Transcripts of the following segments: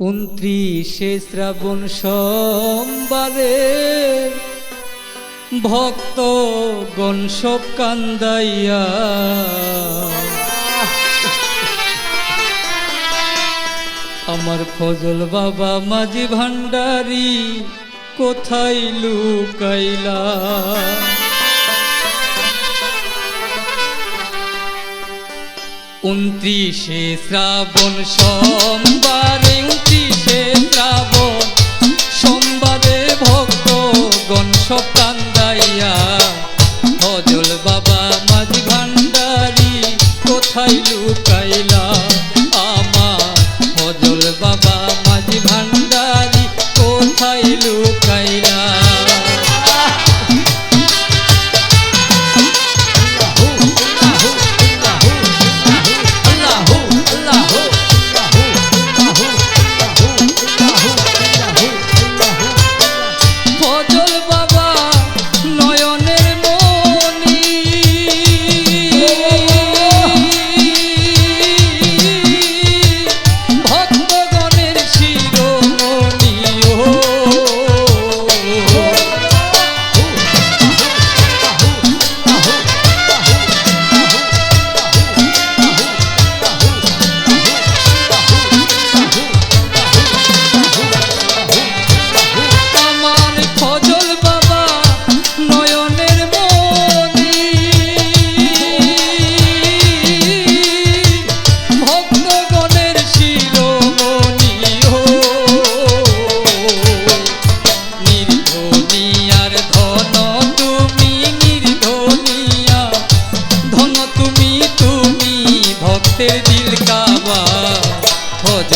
উনত্রিশে শ্রাবণ সোমবারে ভক্ত গণসব কান্দাইয়া আমার ফজল বাবা মাঝি ভান্ডারি কোথায় লুকাইলা? উনত্রিশে শ্রাবণ সোম লুকা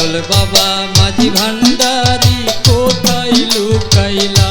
বল বাবা মাঝি ভান্ডারি কোথায় লুকাইলা?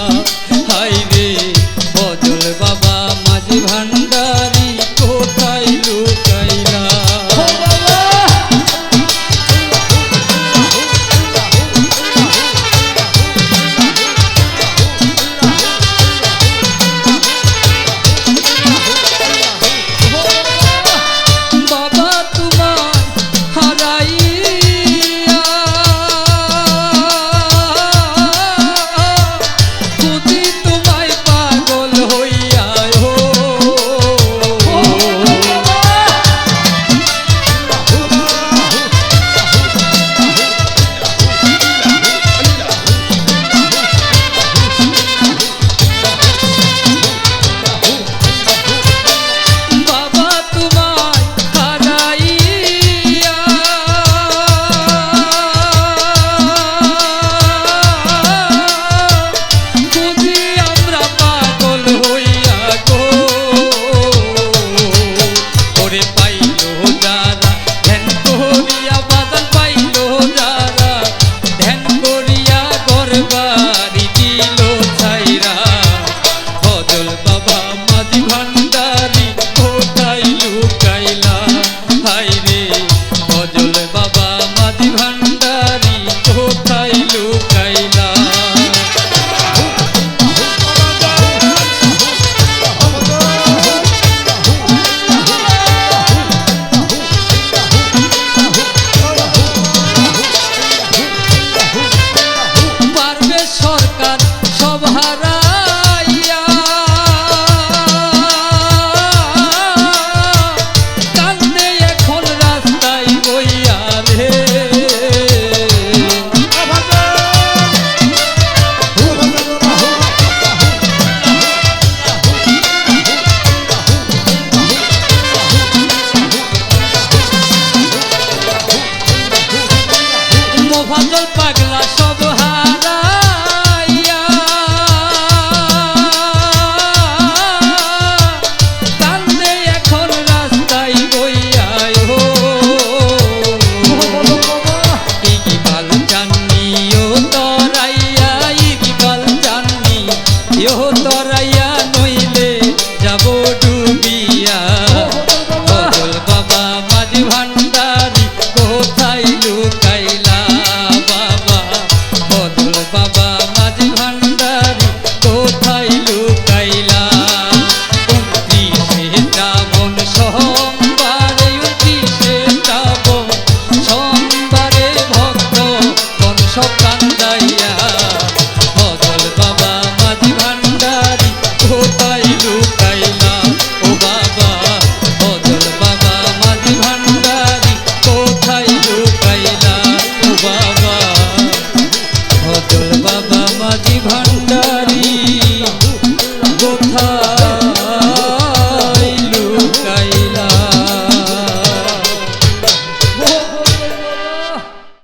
পাগলা